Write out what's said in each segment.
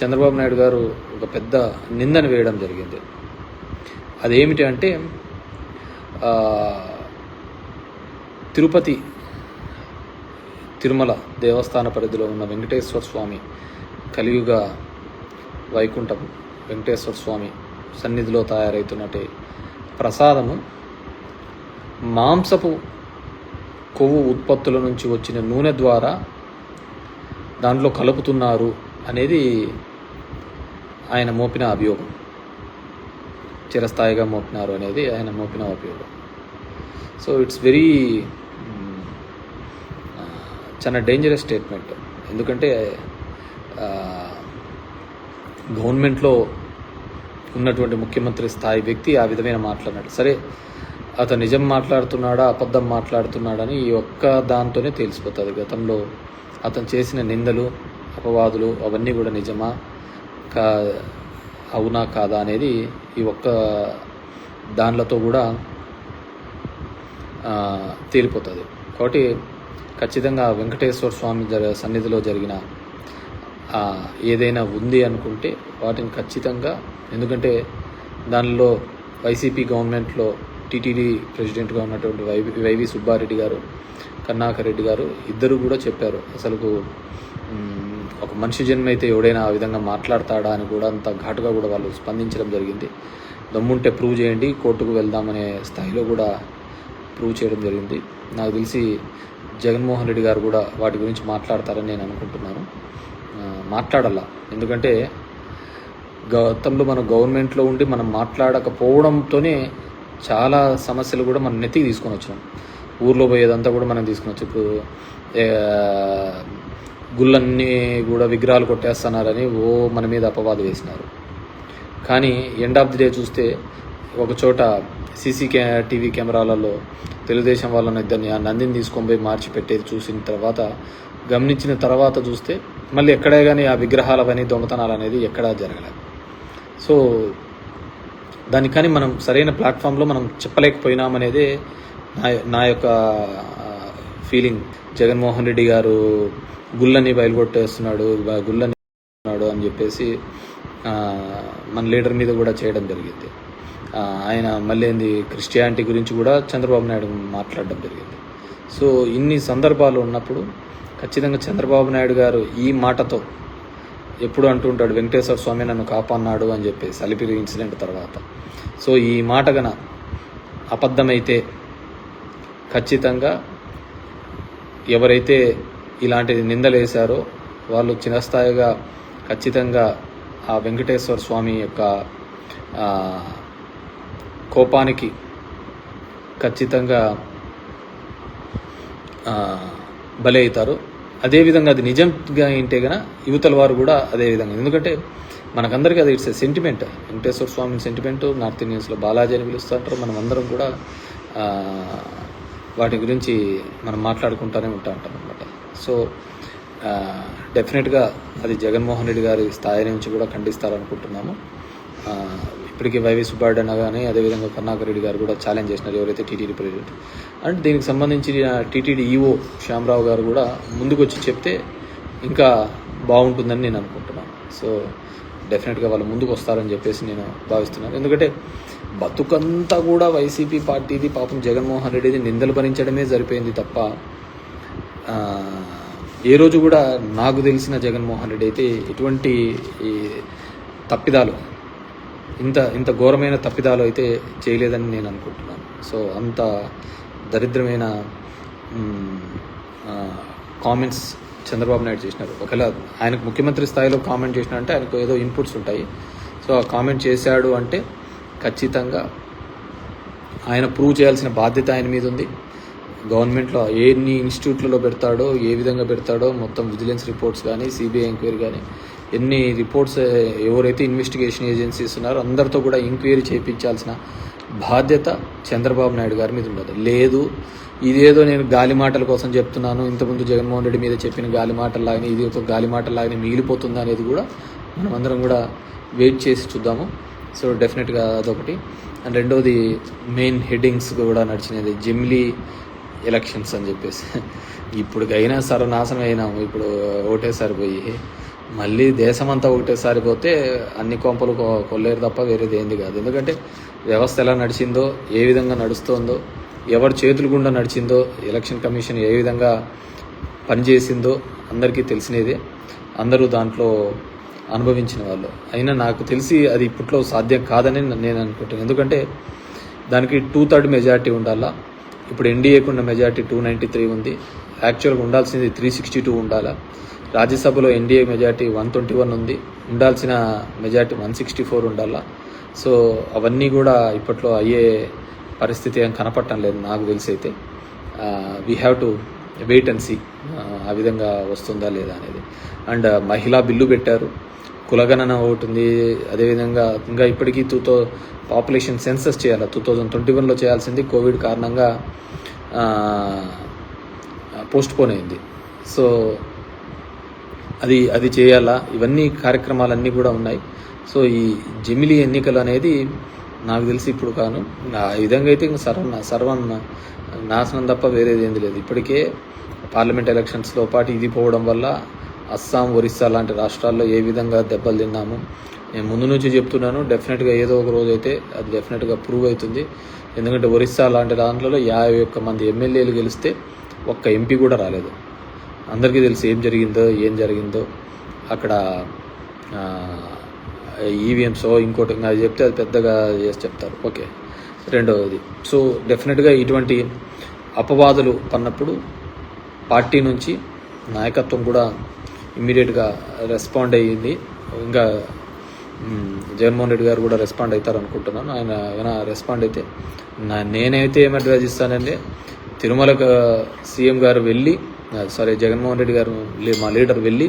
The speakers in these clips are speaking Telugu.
చంద్రబాబు నాయుడు గారు ఒక పెద్ద నిందను వేయడం జరిగింది. అదేమిటి అంటే తిరుపతి తిరుమల దేవస్థాన పరిధిలో ఉన్న వెంకటేశ్వర స్వామి కలియుగ వైకుంఠం వెంకటేశ్వర స్వామి సన్నిధిలో తయారవుతున్నట్టే ప్రసాదము మాంసపు కొవ్వు ఉత్పత్తుల నుంచి వచ్చిన నూనె ద్వారా దాంట్లో కలుపుతున్నారు అనేది ఆయన మోపిన అభియోగం. చిరస్థాయిగా మోపినారు అనేది ఆయన మోపిన అభియోగం. సో ఇట్స్ వెరీ చాలా డేంజరస్ స్టేట్మెంట్ ఎందుకంటే గవర్నమెంట్లో ఉన్నటువంటి ముఖ్యమంత్రి స్థాయి వ్యక్తి ఆ విధమైన మాట్లాడినాడు. సరే అతను నిజం మాట్లాడుతున్నాడా అబద్ధం మాట్లాడుతున్నాడని ఈ ఒక్క దాంతోనే తెలిసిపోతుంది గతంలో. అతను చేసిన నిందలు అపవాదులు అవన్నీ కూడా నిజమా? కా అవునా కాదా అనేది ఈ ఒక్క దానిలతో కూడా తీరిపోతుంది తేలిపోతుంది. కాబట్టి ఖచ్చితంగా వెంకటేశ్వర స్వామి జర సన్నిధిలో జరిగిన ఏదైనా ఉంది అనుకుంటే వాటిని ఖచ్చితంగా ఎందుకంటే దానిలో వైసీపీ గవర్నమెంట్లో టీటీడీ ప్రెసిడెంట్గా ఉన్నటువంటి వైవి వైవి సుబ్బారెడ్డి గారు కన్నాకరెడ్డి రెడ్డి గారు ఇద్దరు కూడా చెప్పారు. అసలుకు ఒక మనిషి జన్మ అయితే ఎవడైనా ఆ విధంగా మాట్లాడతాడా అని కూడా అంత ఘాటుగా కూడా వాళ్ళు స్పందించడం జరిగింది. దమ్ముంటే ప్రూవ్ చేయండి కోర్టుకు వెళ్దామనే స్థాయిలో కూడా ప్రూవ్ చేయడం జరిగింది. నాకు తెలిసి జగన్మోహన్ రెడ్డి గారు కూడా వాటి గురించి మాట్లాడతారని నేను అనుకుంటున్నాను. మాట్లాడాల. ఎందుకంటే గతంలో మన గవర్నమెంట్లో ఉండి మనం మాట్లాడకపోవడంతోనే చాలా సమస్యలు కూడా మనం నెత్తికి తీసుకొని వచ్చినాం. ఊర్లో పోయేదంతా కూడా మనం తీసుకొని వచ్చి ఇప్పుడు గుళ్ళన్నీ కూడా విగ్రహాలు కొట్టేస్తున్నారని ఓ మన మీద అపవాదు వేసినారు. కానీ ఎండ్ ఆఫ్ ది డే చూస్తే ఒక చోట సీసీ కే టీవీ కెమెరాలలో తెలుగుదేశం వాళ్ళని ఇద్దరిని ఆ నందిని తీసుకొని పోయి మార్చి పెట్టేది చూసిన తర్వాత గమనించిన తర్వాత చూస్తే మళ్ళీ ఎక్కడే కానీ ఆ విగ్రహాలు అవన్నీ దొంగతనాలు అనేది ఎక్కడా జరగలేదు. సో దాని కానీ మనం సరైన ప్లాట్ఫామ్లో మనం చెప్పలేకపోయినామనేదే నా నా యొక్క ఫీలింగ్ జగన్మోహన్ రెడ్డి గారు గుళ్ళని బయలుగొట్టేస్తున్నాడు గుళ్ళని ఉన్నాడు అని చెప్పేసి మన లీడర్ మీద కూడా చేయడం జరిగింది. ఆయన మళ్ళీ క్రిస్టియానిటీ గురించి కూడా చంద్రబాబు నాయుడు మాట్లాడడం జరిగింది. సో ఇన్ని సందర్భాలు ఉన్నప్పుడు ఖచ్చితంగా చంద్రబాబు నాయుడు గారు ఈ మాటతో ఎప్పుడు అంటుంటాడు వెంకటేశ్వర స్వామి నన్ను కాపాడినాడు అని చెప్పేసి అలిపిరి ఇన్సిడెంట్ తర్వాత. సో ఈ మాట గన అబద్ధమైతే ఖచ్చితంగా ఎవరైతే ఇలాంటి నిందలు వేశారో వాళ్ళు చిరస్థాయిగా ఖచ్చితంగా ఆ వెంకటేశ్వర స్వామి యొక్క కోపానికి ఖచ్చితంగా బలి అవుతారు అదేవిధంగా అది నిజంగా ఏంటే గన యువతల వారు కూడా అదే విధంగా. ఎందుకంటే మనకందరికీ అది it's sentiment. Venkateswara Swamy sentiment north ఇండియన్స్లో Balaji అని పిలుస్తుంటారు. మనం అందరం కూడా వాటి గురించి మనం మాట్లాడుకుంటూనే ఉంటా ఉంటాం అనమాట సో డెఫినెట్గా అది జగన్మోహన్ రెడ్డి గారి స్థాయి నుంచి కూడా ఖండిస్తారనుకుంటున్నాము. ఇప్పటికీ వైవి సుబ్బారెడ్డి అన్న కానీ అదేవిధంగా కర్ణాకర్ రెడ్డి గారు కూడా ఛాలెంజ్ చేసినారు. ఎవరైతే టీటీడీ ప్రెసిడెంట్ అండ్ దీనికి సంబంధించి టీటీడీ ఈఓ శ్యామరావు గారు కూడా ముందుకు వచ్చి చెప్తే ఇంకా బాగుంటుందని నేను అనుకుంటున్నాను. సో డెఫినెట్గా వాళ్ళు ముందుకు వస్తారని చెప్పేసి నేను భావిస్తున్నాను. ఎందుకంటే బతుకంతా కూడా వైసీపీ పార్టీది పాపం జగన్మోహన్ రెడ్డిది నిందలు భరించడమే సరిపోయింది తప్ప ఏ రోజు కూడా నాకు తెలిసిన జగన్మోహన్ రెడ్డి అయితే ఎటువంటి ఈ తప్పిదాలు ఇంత ఇంత ఘోరమైన తప్పిదాలు అయితే చేయలేదని నేను అనుకుంటున్నాను. సో అంత దరిద్రమైన కామెంట్స్ చంద్రబాబు నాయుడు చేసినారు. ఒకవేళ ఆయనకు ముఖ్యమంత్రి స్థాయిలో కామెంట్ చేసినారంటే ఆయనకు ఏదో ఇన్పుట్స్ ఉంటాయి. సో ఆ కామెంట్ చేశాడు అంటే ఖచ్చితంగా ఆయన ప్రూవ్ చేయాల్సిన బాధ్యత ఆయన మీద ఉంది. గవర్నమెంట్లో ఎన్ని ఇన్స్టిట్యూట్లలో పెడతాడో ఏ విధంగా పెడతాడో మొత్తం విజిలెన్స్ రిపోర్ట్స్ కానీ సిబిఐ ఎంక్వైరీ కానీ ఎన్ని రిపోర్ట్స్ ఎవరైతే ఇన్వెస్టిగేషన్ ఏజెన్సీస్ ఉన్నారో అందరితో కూడా ఎంక్వైరీ చేయించాల్సిన బాధ్యత చంద్రబాబు నాయుడు గారి మీద ఉండదు లేదు ఇదేదో నేను గాలి మాటల కోసం చెప్తున్నాను ఇంతకుముందు జగన్మోహన్ రెడ్డి మీద చెప్పిన గాలి మాటల్లాగానే ఇది ఒక గాలి మాటల్లాగానే మిగిలిపోతుంది అనేది కూడా మనమందరం కూడా వెయిట్ చేసి చూద్దాము. సో డెఫినెట్గా అదొకటి. అండ్ రెండోది మెయిన్ హెడ్డింగ్స్ కూడా నడిచినది జిమ్లీ ఎలక్షన్స్ అని చెప్పేసి. ఇప్పుడు అయినా సర్వనాశనం అయినాము ఇప్పుడు ఓటేసారి పోయి మళ్ళీ దేశమంతా ఒకటేసారి పోతే అన్ని కొంపలు కొల్లేరు తప్ప వేరేది ఏంది కాదు. ఎందుకంటే వ్యవస్థ ఎలా నడిచిందో ఏ విధంగా నడుస్తోందో ఎవరి చేతులు గుండా నడిచిందో ఎలక్షన్ కమిషన్ ఏ విధంగా పనిచేసిందో అందరికీ తెలిసినదే. అందరూ దాంట్లో అనుభవించిన వాళ్ళు. అయినా నాకు తెలిసి అది ఇప్పట్లో సాధ్యం కాదని నేను అనుకుంటాను ఎందుకంటే దానికి టూ థర్డ్ మెజారిటీ ఉండాలా? ఇప్పుడు ఎన్డీఏకు ఉన్న మెజారిటీ టూ నైంటీ త్రీ ఉంది యాక్చువల్గా ఉండాల్సింది త్రీ సిక్స్టీ టూ ఉండాలా? రాజ్యసభలో NDA majority one twenty one ఉంది. ఉండాల్సిన మెజారిటీ వన్ సిక్స్టీ ఫోర్ ఉండాలా? సో అవన్నీ కూడా ఇప్పట్లో అయ్యే పరిస్థితి ఏం కనపడటం లేదు నాకు తెలిసి అయితే. We have to wait and see ఆ విధంగా వస్తుందా లేదా అనేది. అండ్ మహిళా బిల్లు పెట్టారు. కులగణన ఒకటి ఉంది. అదేవిధంగా ఇంకా ఇప్పటికీ టూ థౌ పాపులేషన్ సెన్సస్ చేయాలి. టూ థౌజండ్ ట్వంటీ వన్లో చేయాల్సింది కోవిడ్ కారణంగా పోస్ట్ పోన్ అయింది. సో అది అది చేయాలా? ఇవన్నీ కార్యక్రమాలన్నీ కూడా ఉన్నాయి. సో ఈ జమిలి ఎన్నికలు అనేది నాకు తెలిసి ఇప్పుడు కాను ఆ విధంగా అయితే ఇంకా సర్వ సర్వం నాశనం తప్ప వేరేది ఏంది లేదు. ఇప్పటికే పార్లమెంట్ ఎలక్షన్స్లో పాటు ఇది పోవడం వల్ల అస్సాం ఒరిస్సా లాంటి రాష్ట్రాల్లో ఏ విధంగా దెబ్బలు తిన్నాము? నేను ముందు నుంచి చెప్తున్నాను డెఫినెట్గా ఏదో ఒక రోజు అయితే అది డెఫినెట్గా ప్రూవ్ అవుతుంది. ఎందుకంటే ఒరిస్సా లాంటి దాంట్లో యాభై ఒక్క మంది ఎమ్మెల్యేలు గెలిస్తే ఒక్క ఎంపీ కూడా రాలేదు. అందరికీ తెలుసు ఏం జరిగిందో ఏం జరిగిందో. అక్కడ ఈవీఎంసో ఇంకోటి ఇంకా అది చెప్తే అది పెద్దగా చేసి చెప్తారు. ఓకే. రెండవది. సో డెఫినెట్గా ఇటువంటి అపవాదులు పన్నప్పుడు పార్టీ నుంచి నాయకత్వం కూడా ఇమీడియట్గా రెస్పాండ్ అయ్యింది. ఇంకా జగన్మోహన్ రెడ్డి గారు కూడా రెస్పాండ్ అవుతారు అనుకుంటున్నాను ఆయన ఏమైనా రెస్పాండ్ అయితే నా నేనైతే ఏం అడ్వైజ్ ఇస్తానంటే తిరుమలకు సీఎం గారు వెళ్ళి సారీ జగన్మోహన్ రెడ్డి గారు మా లీడర్ వెళ్ళి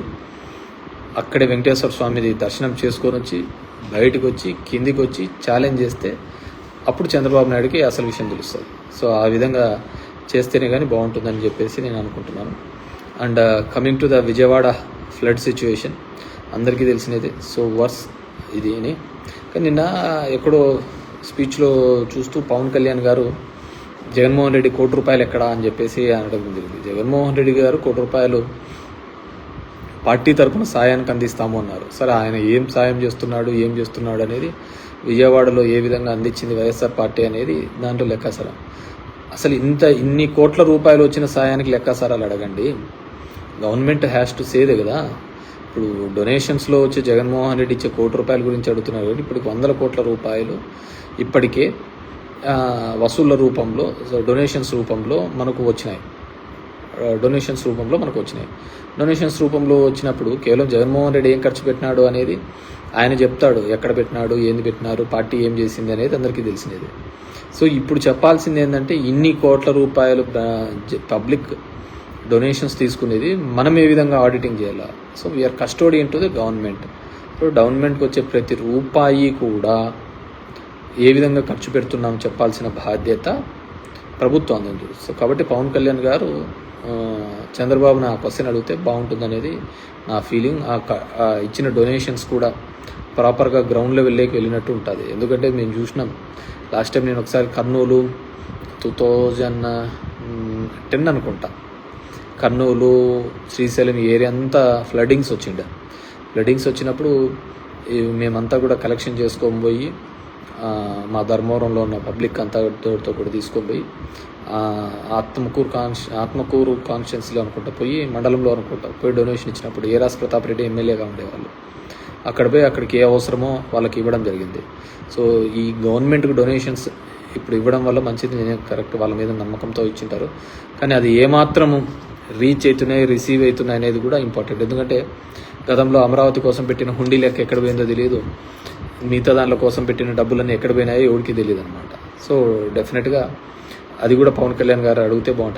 అక్కడే వెంకటేశ్వర స్వామిది దర్శనం చేసుకొని వచ్చి బయటకు వచ్చి కిందికి వచ్చి ఛాలెంజ్ చేస్తే అప్పుడు చంద్రబాబు నాయుడుకి అసలు విషయం తెలుస్తుంది. సో ఆ విధంగా చేస్తేనే కానీ బాగుంటుందని చెప్పేసి నేను అనుకుంటున్నాను. And coming to the Vijayawada flood situation అందరికీ తెలిసినదే. సో వర్స్ ఇది అని కానీ నిన్న ఎక్కడో స్పీచ్లో చూస్తూ పవన్ కళ్యాణ్ గారు జగన్మోహన్ రెడ్డి కోటి రూపాయలు ఎక్కడా అని చెప్పేసి అనడం జరిగింది. జగన్మోహన్ రెడ్డి గారు కోటి రూపాయలు పార్టీ తరఫున సాయానికి అందిస్తాము అన్నారు. సరే ఆయన ఏం సాయం చేస్తున్నాడు ఏం చేస్తున్నాడు అనేది విజయవాడలో ఏ విధంగా అందించింది వైఎస్ఆర్ పార్టీ అనేది దాంట్లో లెక్కాసరా? అసలు ఇంత ఇన్ని కోట్ల రూపాయలు వచ్చిన సాయానికి లెక్కసారాలు అడగండి. గవర్నమెంట్ హ్యాస్ టు సేదే కదా. ఇప్పుడు డొనేషన్స్లో వచ్చి జగన్మోహన్ రెడ్డి ఇచ్చే కోటి రూపాయల గురించి అడుగుతున్నారు కాబట్టి ఇప్పటికి వందల కోట్ల రూపాయలు ఇప్పటికే వసూళ్ళ రూపంలో డొనేషన్స్ రూపంలో మనకు వచ్చినాయి. డొనేషన్స్ రూపంలో మనకు వచ్చినాయి. డొనేషన్స్ రూపంలో వచ్చినప్పుడు కేవలం జగన్మోహన్ రెడ్డి ఏం ఖర్చు పెట్టినాడు అనేది ఆయన చెప్తాడు. ఎక్కడ పెట్టినాడు ఏంది పెట్టినారు పార్టీ ఏం చేసింది అనేది అందరికీ తెలిసినది. సో ఇప్పుడు చెప్పాల్సింది ఏంటంటే ఇన్ని కోట్ల రూపాయలు పబ్లిక్ డొనేషన్స్ తీసుకునేది మనం ఏ విధంగా ఆడిటింగ్ చేయాలా? So we're custodian to the government so గవర్నమెంట్కి వచ్చే ప్రతి రూపాయి కూడా ఏ విధంగా ఖర్చు పెడుతున్నాం చెప్పాల్సిన బాధ్యత ప్రభుత్వం అంది సో కాబట్టి పవన్ కళ్యాణ్ గారు చంద్రబాబు నా క్వశ్చన్ అడిగితే బాగుంటుంది అనేది నా ఫీలింగ్ ఆ ఆ ఇచ్చిన డొనేషన్స్ కూడా ప్రాపర్గా గ్రౌండ్ లెవెల్లోకి వెళ్ళినట్టు ఉంటుంది. ఎందుకంటే మేము చూసినాం. లాస్ట్ టైం నేను ఒకసారి కర్నూలు టూ థౌజండ్ టెన్ అనుకుంటా. కర్నూలు శ్రీశైలం ఏరియా అంతా ఫ్లడ్డింగ్స్ వచ్చిండే. ఫ్లడ్డింగ్స్ వచ్చినప్పుడు మేమంతా కూడా కలెక్షన్ చేసుకొని పోయి మా ధర్మవరంలో ఉన్న పబ్లిక్ అంతా తోటితో కూడా తీసుకొని పోయి ఆత్మకూరు కాన్స్ ఆత్మకూరు కాన్స్టిట్యున్సీలో అనుకుంటా పోయి మండలంలో అనుకుంటా పోయి డొనేషన్ ఇచ్చినప్పుడు ఏరాస్ ప్రతాప్ రెడ్డి ఎమ్మెల్యేగా ఉండేవాళ్ళు. అక్కడ పోయి అక్కడికి ఏ అవసరమో వాళ్ళకి ఇవ్వడం జరిగింది. సో ఈ గవర్నమెంట్కి డొనేషన్స్ ఇప్పుడు ఇవ్వడం వల్ల మంచిది నేను కరెక్ట్ వాళ్ళ మీద నమ్మకంతో ఇచ్చింటారు. కానీ అది ఏమాత్రము రీచ్ అవుతున్నాయి రిసీవ్ అవుతున్నాయి అనేది కూడా ఇంపార్టెంట్ ఎందుకంటే గతంలో అమరావతి కోసం పెట్టిన హుండీ లెక్క ఎక్కడ పోయిందో తెలియదు మిగతా దాంట్లో కోసం పెట్టిన డబ్బులన్నీ ఎక్కడ పోయినాయో ఎవరికి తెలియదు అనమాట సో డెఫినెట్గా అది కూడా పవన్ కళ్యాణ్ గారు అడిగితే బాగుంటుంది.